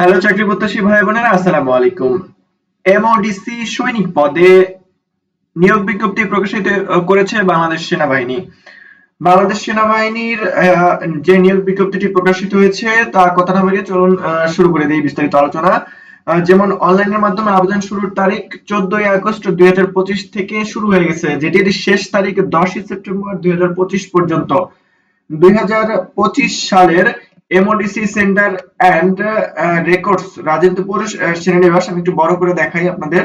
Hello চাকরি প্রত্যাশী ভাই বোনেরা, আসসালামু আলাইকুম। এমওডিসি সৈনিক পদে নিয়োগ বিজ্ঞপ্তি প্রকাশিত করেছে বাংলাদেশ সেনাবাহিনী। বাংলাদেশ সেনাবাহিনীর যে নিয়োগ বিজ্ঞপ্তিটি প্রকাশিত হয়েছে, তা কথা না বলে চলুন শুরু করে দিই বিস্তারিত আলোচনা। যেমন অনলাইনের মাধ্যমে আবেদন শুরুর তারিখ চোদ্দই আগস্ট দুই হাজার পঁচিশ থেকে শুরু হয়ে গেছে যেটির শেষ তারিখ দশই সেপ্টেম্বর দুই হাজার পঁচিশ পর্যন্ত। দুই হাজার পঁচিশ সালের MODC centre and records Rajendrapur সেনানিবাস আমি একটু বড় করে দেখাই আপনাদের।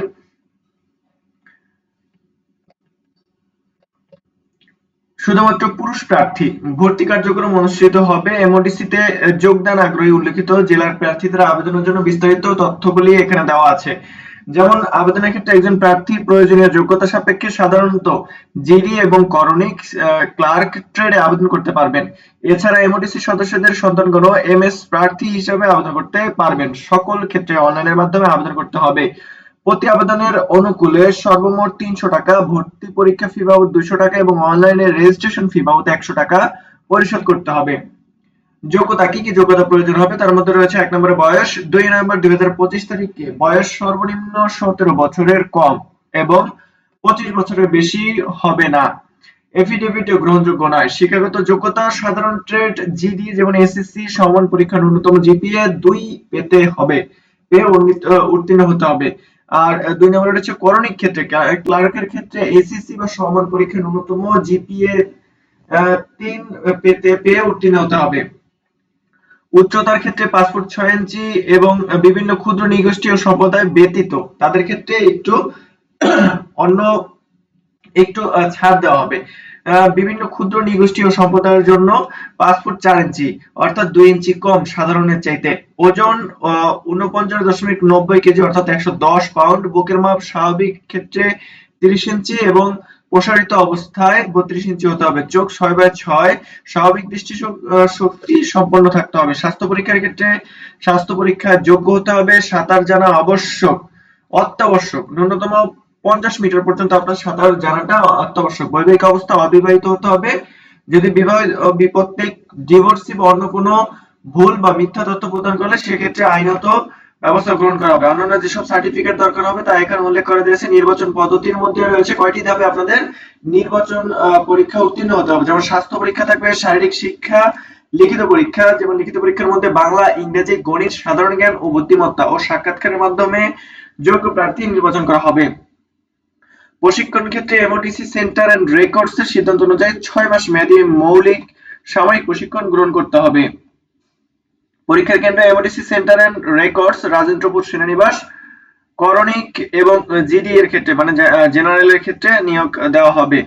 শুধুমাত্র পুরুষ প্রার্থী, ভর্তি কার্যক্রম অনুষ্ঠিত হবে এমওডিসি তে যোগদান আগ্রহী উল্লেখিত জেলার প্রার্থীদের আবেদনের জন্য বিস্তারিত তথ্যগুলি এখানে দেওয়া আছে। যেমন আবেদনের ক্ষেত্রে একজন প্রার্থী প্রয়োজনীয় যোগ্যতা সাপেক্ষে সাধারণত জিডি এবং করণিক ক্লার্ক ট্রেডে আবেদন করতে পারবেন। এছাড়া এমওডিসি সদস্যদের সন্তানগণ এমএস প্রার্থী হিসেবে আবেদন করতে পারবেন। সকল ক্ষেত্রে অনলাইনের মাধ্যমে আবেদন করতে হবে। প্রতি আবেদনের অনুকূলে সর্বমোট তিনশো টাকা, ভর্তি পরীক্ষা ফি বাবদ দুইশো টাকা এবং অনলাইনে রেজিস্ট্রেশন ফি বাবদ একশো টাকা পরিশোধ করতে হবে। যোগ্যতা, কি কি যোগ্যতা প্রয়োজন হবে? তার মধ্যে রয়েছে এক নম্বরে বয়স, দুই নম্বর দুই হাজার পঁচিশ তারিখে বয়স সর্বনিম্ন সতেরো বছরের কম এবং পঁচিশ বছরের বেশি হবে না। এফিডেভিট গ্রহণযোগ্য নয়। শিক্ষাগত যোগ্যতা, সাধারণ ট্রেড জিডি যেমন এসএসসি সমান পরীক্ষার ন্যূনতম জিপিএ দুই পেতে হবে। পেয়ে উত্তীর্ণ হতে হবে। আর দুই নম্বরে রয়েছে করণিক ক্ষেত্রে। ক্লার্কের ক্ষেত্রে এসএসসি বা সমান পরীক্ষার ন্যূনতম জিপিএ তিন পেতে, পেয়ে উত্তীর্ণ হতে হবে। উচ্চতার ক্ষেত্রে পাঁচ ফুট ছয় ইঞ্চি এবং বিভিন্ন ক্ষুদ্র নিগোষ্ঠী ও সম্প্রদায় ব্যতীত, তাদের ক্ষেত্রে একটু অন্য একটু ছাড় দেওয়া হবে। বিভিন্ন ক্ষুদ্র নিগোষ্ঠী ও সম্প্রদায়ের জন্য পাঁচ ফুট চার ইঞ্চি, অর্থাৎ দুই ইঞ্চি কম সাধারণের চাইতে। ওজন উনপঞ্চাশ দশমিক নব্বই কেজি, অর্থাৎ একশো দশ পাউন্ড। বুকের মাপ স্বাভাবিক ক্ষেত্রে তিরিশ ইঞ্চি এবং প্রসারিত অবস্থায় বত্রিশ ইঞ্চি হতে হবে। চোখ ছয় বাই ছয়, স্বাভাবিক দৃষ্টি শক্তি সম্পন্ন থাকতে হবে। স্বাস্থ্য পরীক্ষার ক্ষেত্রে স্বাস্থ্য পরীক্ষায় যোগ্য হতে হবে সাঁতার জানা আবশ্যক, অত্যাবশ্যক। ন্যূনতম পঞ্চাশ মিটার পর্যন্ত আপনার সাঁতার জানাটা অত্যাবশ্যক। বৈবাহিক অবস্থা অবিবাহিত হতে হবে। যদি বিবাহ বিপত্তিক ডিভোর্সি বা অন্য কোনো ভুল বা মিথ্যা তথ্য প্রদান করলে, সেক্ষেত্রে আইনত ব্যবস্থা গ্রহণ করা হবে। অন্যান্য যেসব সার্টিফিকেট দরকার হবে, তা এখানে উল্লেখ করা দিয়েছে, নির্বাচন পদ্ধতির মধ্যে রয়েছে কয়টি ধাপে আপনাদের নির্বাচন পরীক্ষা উত্তীর্ণ হতে হবে। যেমন স্বাস্থ্য পরীক্ষা থাকবে, শারীরিক শিক্ষা, লিখিত পরীক্ষা, যেমন লিখিত পরীক্ষার মধ্যে বাংলা, ইংরেজি, গণিত, সাধারণ জ্ঞান ও বুদ্ধিমত্তা ও সাক্ষাৎকারের মাধ্যমে যোগ্য প্রার্থী নির্বাচন করা হবে। প্রশিক্ষণ ক্ষেত্রে এমওটিসি সেন্টার এন্ড রেকর্ডস এর সিদ্ধান্ত অনুযায়ী ছয় মাস মেয়াদী মৌলিক সাময়িক প্রশিক্ষণ গ্রহণ করতে হবে। পরীক্ষার কেন্দ্র MOTC centre and records Rajendrapur সেনানিবাস, করণিক এবং জিডি এর ক্ষেত্রে মানে জেনারেল এর ক্ষেত্রে নিয়োগ দেওয়া হবে।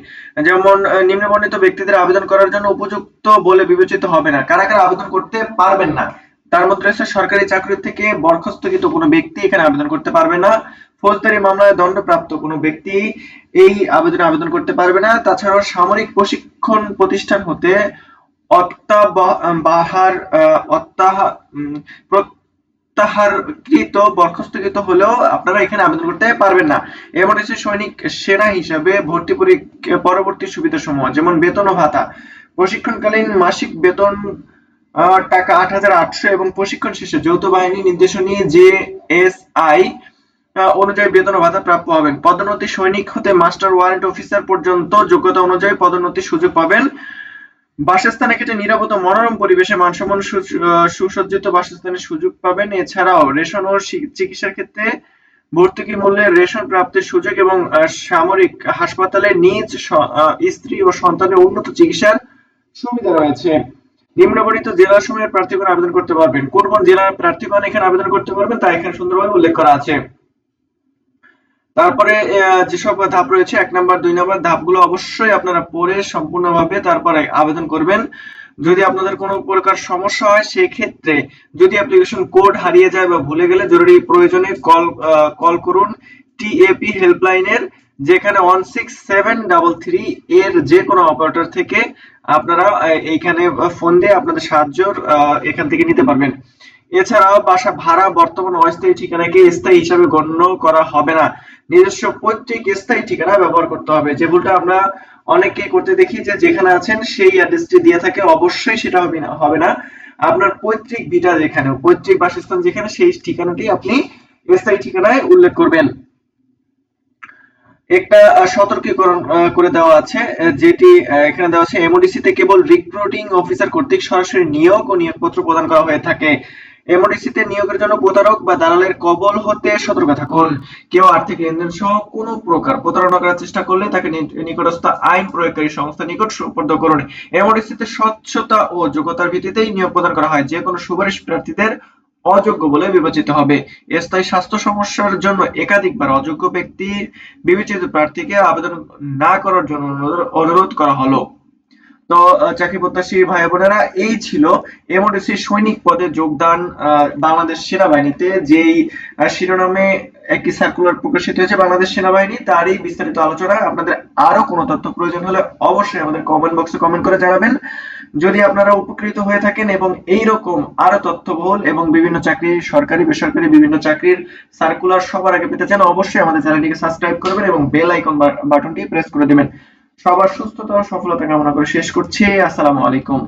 যেমন নিম্নবর্ণিত ব্যক্তিদের আবেদন করার জন্য উপযুক্ত বলে বিবেচিত হবে না। কারা কারা আবেদন করতে পারবেন না? তার মধ্যে রয়েছে সরকারি চাকরি থেকে বরখাস্তকৃত কোনো ব্যক্তি এখানে আবেদন করতে পারবে না। ফৌজদারি মামলায় দণ্ডপ্রাপ্ত কোনো ব্যক্তি এই আবেদনে আবেদন করতে পারবে না। তাছাড়াও সামরিক প্রশিক্ষণ প্রতিষ্ঠান হতে প্রত্যাহারকৃত, বরখাস্তকৃত হলেও আপনারা এখানে আবেদন করতে পারবেন না। এমন হচ্ছে সৈনিক সেনা হিসাবে ভর্তি পরীক্ষা পরবর্তী সুবিধা সমূহ যেমন বেতন ও ভাতা, প্রশিক্ষণকালীন মাসিক বেতন টাকা আট হাজার আটশো এবং প্রশিক্ষণ শেষে যৌথ বাহিনী নির্দেশনী জে এস আই অনুযায়ী বেতন ভাতা প্রাপ্য হবেন। পদোন্নতি সৈনিক হতে মাস্টার ওয়ারেন্ট অফিসার পর্যন্ত যোগ্যতা অনুযায়ী পদোন্নতির সুযোগ পাবেন। বাসস্থানের ক্ষেত্রে নিরাপদ মনোরম পরিবেশে মানসম্পন্ন সুসজ্জিত বাসস্থানের সুযোগ পাবেন। এছাড়াও রেশন ও চিকিৎসার ক্ষেত্রে ভর্তুকি মূল্যে রেশন প্রাপ্তির সুযোগ এবং সামরিক হাসপাতালে নিজ স্ত্রী ও সন্তানের উন্নত চিকিৎসার সুবিধা রয়েছে। নিম্নবর্ণিত জেলা সমূহের প্রার্থীগণ আবেদন করতে পারবেন। কোন কোন জেলার প্রার্থীগণ এখানে আবেদন করতে পারবেন তা এখানে সুন্দরভাবে উল্লেখ করা আছে। তারপরে যেসব ধাপ রয়েছে, এক নাম্বার, দুই নাম্বার ধাপগুলো অবশ্যই আপনারা পড়ে সম্পূর্ণভাবে তারপরে আবেদন করবেন। যদি আপনাদের কোনো প্রকার সমস্যা হয়, সেক্ষেত্রে যদি অ্যাপ্লিকেশন কোড হারিয়ে যায় বা ভুলে গেলে, জরুরি প্রয়োজনে কল কল করুন টিএপি হেল্পলাইনের, যেখানে one six seven double three এর যে কোনো অপারেটর থেকে আপনারা এইখানে ফোন দিয়ে আপনাদের সাহায্য এখান থেকে নিতে পারবেন। এছাড়াও বাসা ভাড়া বর্তমান অস্থায়ী ঠিকানাকে স্থায়ী হিসাবে গণ্য করা হবে না। নিজস্ব পৈতৃক স্থায়ী ঠিকানা ব্যবহার করতে হবে। যে ভুলটা আমরা অনেককে করতে দেখি যে যেখানে আছেন সেই অ্যাড্রেসটি দিয়ে থাকে, অবশ্যই সেটা হবে না হবে না। আপনার পৈতৃক ভিটা যেখানে, পৈতৃক বাসস্থান যেখানে, সেই ঠিকানাটি আপনি স্থায়ী ঠিকানায় উল্লেখ করবেন। একটা সতর্কীকরণ করে দেওয়া আছে, যেটি এখানে দেওয়া আছে এমওডিসি তে কেবল রিক্রুটিং অফিসার কর্তৃক সরাসরি নিয়োগ ও নিয়োগপত্র প্রদান করা হয়ে থাকে। এমওডিসি তে নিয়োগের জন্য প্রতারক বা দালালের কবল হতে সতর্ক থাকুন। কেউ আর্থিক লেনদেন সহ কোনো প্রকার প্রতারণা করার চেষ্টা করলে তাকে নিকটস্থ আইন প্রয়োগকারী সংস্থা নিকট সুপর্দ করুন। এমওডিসি তে স্বচ্ছতা ও যোগ্যতার ভিত্তিতেই নিয়োগ প্রদান করা হয়। যে কোনো সুপারিশ প্রার্থীদের অযোগ্য বলে বিবেচিত হবে। স্থায়ী স্বাস্থ্য সমস্যার জন্য একাধিকবার অযোগ্য ব্যক্তির বিবেচিত প্রার্থীকে আবেদন না করার জন্য অনুরোধ করা হলো। তো চাকরি প্রত্যাশী ভাই বোনেরা এই ছিল এমওডিসি সৈনিক পদে যোগদান বাংলাদেশ সেনাবাহিনীতে। যেই শিরোনামে একটি সার্কুলার প্রকাশিত হয়েছে বাংলাদেশ সেনাবাহিনী, তারই বিস্তারিত আলোচনা। আপনাদের আরও কোনো তথ্য প্রয়োজন হলে অবশ্যই আমাদের কমেন্ট বক্সে কমেন্ট করে জানাবেন। যদি আপনারা উপকৃত হয়ে থাকেন এবং এই রকম আরও তথ্যবহুল এবং বিভিন্ন চাকরি, সরকারি, বেসরকারি বিভিন্ন চাকরির সার্কুলার সবার আগে পেতে চান, অবশ্যই আমাদের চ্যানেলটিকে সাবস্ক্রাইব করবেন এবং বেল আইকন বাটনটি প্রেস করে দিবেন। সবার সুস্থতা ও সফলতা কামনা করে শেষ করছি। আসসালামু আলাইকুম।